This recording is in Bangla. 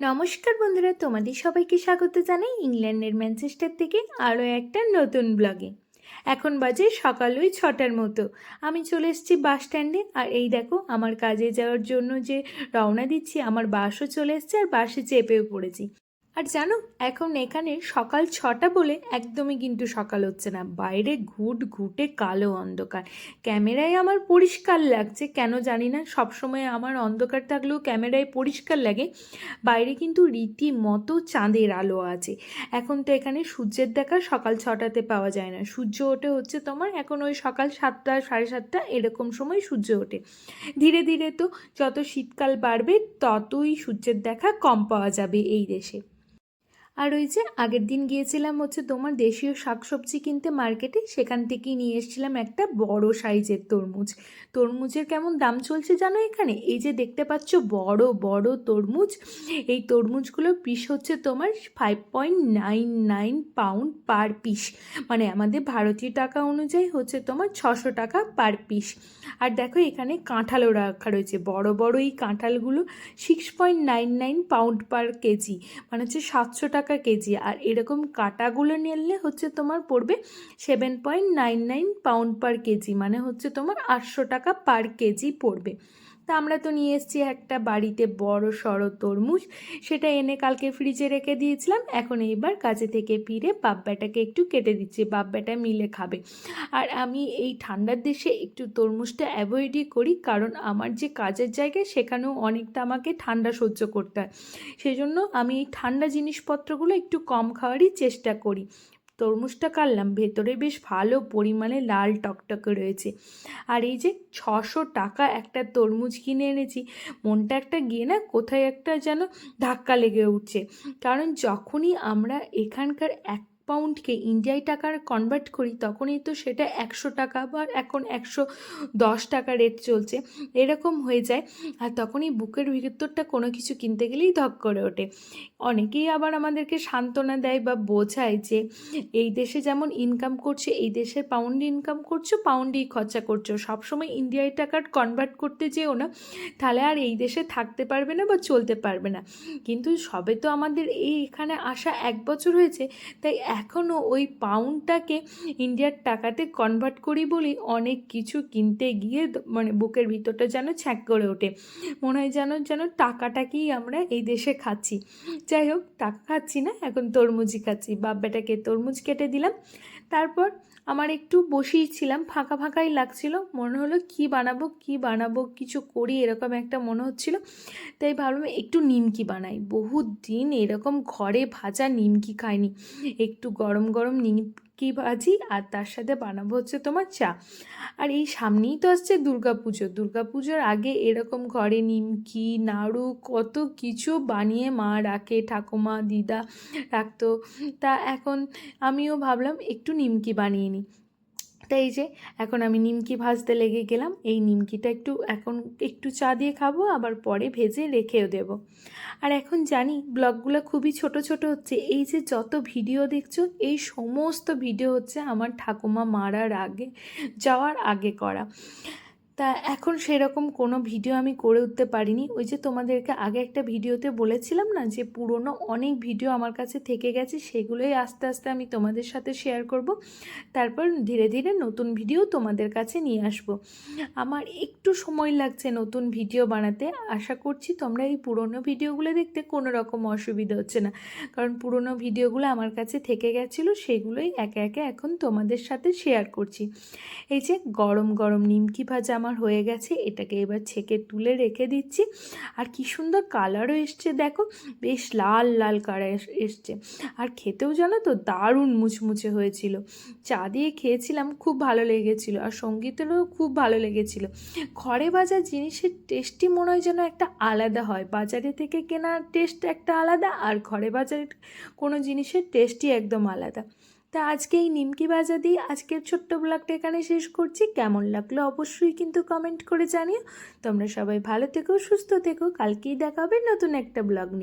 নমস্কার বন্ধুরা, তোমাদের সবাইকে স্বাগত জানাই ইংল্যান্ডের ম্যানচেস্টার থেকে আরও একটা নতুন ব্লগে। এখন বাজে সকাল ওই ছটার মতো। আমি চলে এসেছি বাস স্ট্যান্ডে আর এই দেখো আমার কাজে যাওয়ার জন্য যে রওনা দিচ্ছি, আমার বাসও চলে এসছে আর বাসে চেপেও পড়েছি। আর জানো, এখন এখানে সকাল ছটা বলে একদমই কিন্তু সকাল হচ্ছে না। বাইরে ঘুট ঘুটে কালো অন্ধকার। ক্যামেরায় আমার পরিষ্কার লাগছে, কেন জানি না। সবসময় আমার অন্ধকার থাকলেও ক্যামেরায় পরিষ্কার লাগে। বাইরে কিন্তু রীতিমতো চাঁদের আলো আছে। এখন তো এখানে সূর্যের দেখা সকাল ছটাতে পাওয়া যায় না। সূর্য ওঠে হচ্ছে তোমার এখন ওই সকাল সাতটা, সাড়ে সাতটা এরকম সময় সূর্য ওঠে। ধীরে ধীরে তো যত শীতকাল বাড়বে ততই সূর্যের দেখা কম পাওয়া যাবে এই দেশে। আর ওই যে আগের দিন গিয়েছিলাম হচ্ছে তোমার দেশীয় শাকসবজি কিনতে মার্কেটে, সেখান থেকেই নিয়ে এসেছিলাম একটা বড় সাইজের তরমুজ। তরমুজের কেমন দাম চলছে জানো এখানে? এই যে দেখতে পাচ্ছ বড় বড় তরমুজ। এই তরমুজগুলোর পিস হচ্ছে তোমার five point nine nine pound per piece মানে আমাদের ভারতীয় টাকা অনুযায়ী হচ্ছে তোমার ছশো টাকা পার পিস আর দেখো এখানে কাঁঠালও রাখা রয়েছে। বড় বড় এই কাঁঠালগুলো six point nine nine pound per KG. মানে হচ্ছে সাতশো টাকা কেজি। আর এরকম কাটাগুলো নিলে হচ্ছে তোমার পড়বে seven point nine nine pound per KG মানে হচ্ছে তোমার আটশো টাকা পার কেজি পড়বে। তা আমরা তো নিয়ে এসেছি একটা বাড়িতে বড় সড়ো তরমুজ। সেটা এনে কালকে ফ্রিজে রেখে দিয়েছিলাম। এখন এইবার কাজে থেকে ফিরে বাব্বাটাকে একটু কেটে দিচ্ছি। বাব্বাটা মিলে খাবে। আর আমি এই ঠান্ডার দেশে একটু তরমুজটা অ্যাভয়েডই করি। কারণ আমার যে কাজের জায়গায়, সেখানেও অনেকটা আমাকে ঠান্ডা সহ্য করতে হয়। সেই জন্য আমি এই ঠান্ডা জিনিসপত্রগুলো একটু কম খাওয়ারই চেষ্টা করি। তরমুজটা কাটলাম, ভেতরে বেশ ভালো পরিমাণে লাল টকটকে রয়েছে। আর এই যে ছশো টাকা একটা তরমুজ কিনে এনেছি, মনটা একটা গিয়ে না কোথায় একটা যেন ধাক্কা লেগে উঠছে। কারণ যখনই আমরা এখানকার এক পাউন্ডকে ইন্ডিয়ায় টাকার কনভার্ট করি, তখনই তো সেটা একশো টাকা বা এখন একশো দশ টাকা রেট চলছে। এরকম হয়ে যায়। আর তখনই বুকের ভিতরটা কোনো কিছু কিনতে গেলেই ধক করে ওঠে। অনেকেই আবার আমাদেরকে সান্ত্বনা দেয় বা বোঝায় যে এই দেশে যেমন ইনকাম করছে, এই দেশের পাউন্ডে ইনকাম করছ পাউন্ডেই খরচা করছ। সবসময় ইন্ডিয়ায় টাকার কনভার্ট করতে যেও না, তাহলে আর এই দেশে থাকতে পারবে না বা চলতে পারবে না। কিন্তু সবে তো আমাদের এই এখানে আসা এক বছর হয়েছে, তাই এখনও ওই পাউন্ডটাকে ইন্ডিয়ার টাকাতে কনভার্ট করি বলি অনেক কিছু কিনতে গিয়ে মানে বুকের ভিতরটা যেন ছ্যাঁক করে ওঠে। মনে হয় যেন যেন টাকাটাকেই আমরা এই দেশে খাচ্ছি। যাই হোক, টাকা খাচ্ছি না, এখন তরমুজই খাচ্ছি। বাব্বাটাকে তরমুজ কেটে দিলাম। তারপর আমার একটু বসেই ছিলাম, ফাঁকা ফাঁকাই লাগছিল। মনে হলো কি বানাবো কি বানাবো, কিছু করি এরকম একটা মনে হচ্ছিল। তাই ভাবলাম একটু নিমকি বানাই। বহু দিন এরকম ঘরে ভাজা নিমকি খাইনি। একটু গরম গরম নিমকি ভাজি আর তার সাথে বানাবো হচ্ছে তোমার চা। আর এই সামনেই তো আসছে দুর্গাপুজো দুর্গাপুজোর আগে এরকম ঘরে নিমকি, নাড়ু, কত কিছু বানিয়ে মা রাখে, ঠাকুমা, দিদা রাখতো। তা এখন আমিও ভাবলাম একটু নিমকি বানিয়ে নিই। তাই এই যে, এখন আমি নিমকি ভাজতে লেগে গেলাম। এই নিমকিটা একটু, এখন একটু চা দিয়ে খাব, আবার পরে ভেজে রেখেও দেব। আর এখন জানি, ব্লগগুলো খুবই ছোট ছোট হচ্ছে। এই যে যত ভিডিও দেখছ, এই সমস্ত ভিডিও হচ্ছে আমার ঠাকুমা মারার আগে, যাওয়ার আগে করা। তা এখন সেরকম কোনো ভিডিও আমি করে উঠতে পারিনি। ওই যে তোমাদেরকে আগে একটা ভিডিওতে বলেছিলাম না যে পুরনো অনেক ভিডিও আমার কাছে থেকে গেছে, সেগুলোই আস্তে আস্তে আমি তোমাদের সাথে শেয়ার করব। তারপর ধীরে ধীরে নতুন ভিডিও তোমাদের কাছে নিয়ে আসব। আমার একটু সময় লাগছে নতুন ভিডিও বানাতে। আশা করছি তোমরা এই পুরনো ভিডিওগুলো দেখতে কোনো রকম অসুবিধা হচ্ছে না। কারণ পুরনো ভিডিওগুলো আমার কাছে থেকে গেছিল, সেগুলোই একে একে এখন তোমাদের সাথে শেয়ার করছি। এই যে গরম গরম নিমকি ভাজা আমার হয়ে গেছে, এটাকে এবার ছেঁকে তুলে রেখে দিচ্ছি। আর কি সুন্দর কালারও এসছে, দেখো, বেশ লাল লাল কালার এসছে। আর খেতেও জানো তো দারুণ মুচমুচে হয়েছিল। চা দিয়ে খেয়েছিলাম, খুব ভালো লেগেছিল, আর সঙ্গীতেরও খুব ভালো লেগেছিল। ঘরে ভাজা জিনিসের টেস্টই মনে হয় যেন একটা আলাদা হয়। বাজারে থেকে কেনার টেস্ট একটা আলাদা, আর ঘরে বাজারের কোনো জিনিসের টেস্টই একদম আলাদা। তা আজকে এই নিমকি বাজা দিয়ে আজকের ছোট্ট ব্লগটা এখানে শেষ করছি। কেমন লাগল অবশ্যই কিন্তু কমেন্ট করে জানিও। তোমরা সবাই ভালো থেকো, সুস্থ থেকো। কালকেই দেখা হবে নতুন একটা ব্লগ নিয়ে।